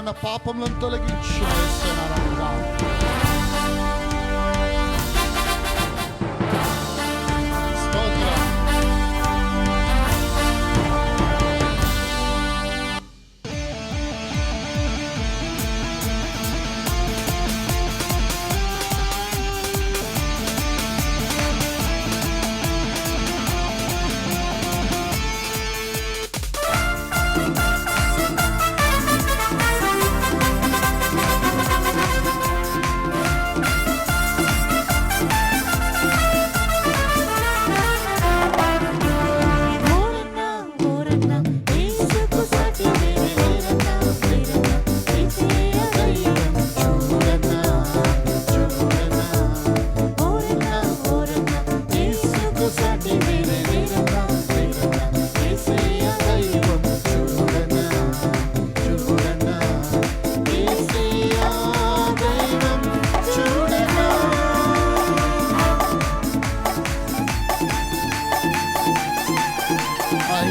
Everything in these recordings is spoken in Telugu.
నాయన నా పాపములను తొలగించు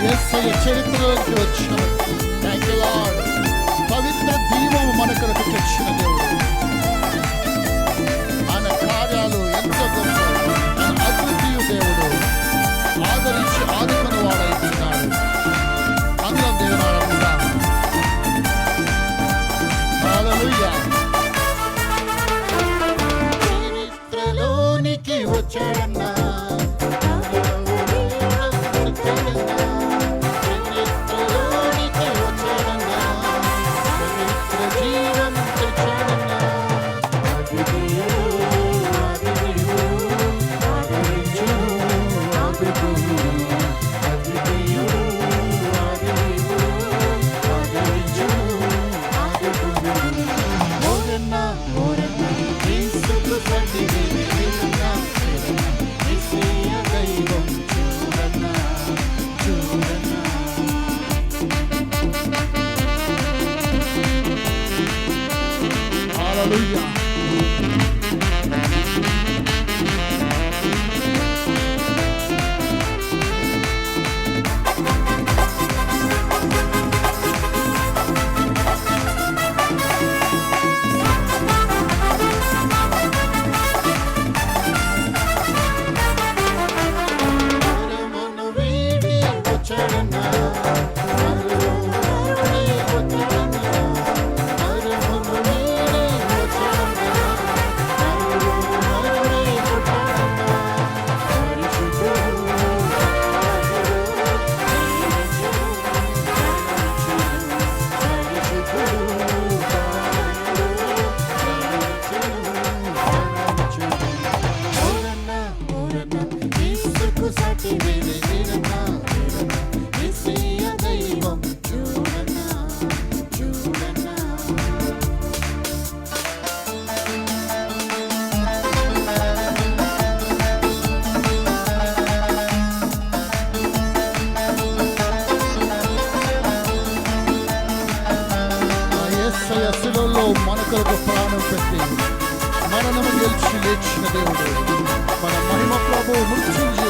చరిత్రలోకి వచ్చిన పవిత్ర దీపము మనకు తెచ్చిన దేవుడు. ఏసయ శిలలో మన కొరకు ప్రాణం పెట్టి మనము గెలిచి లేచిన దేవుడు. మన మహిమ ప్రభు మృత్యుంజీ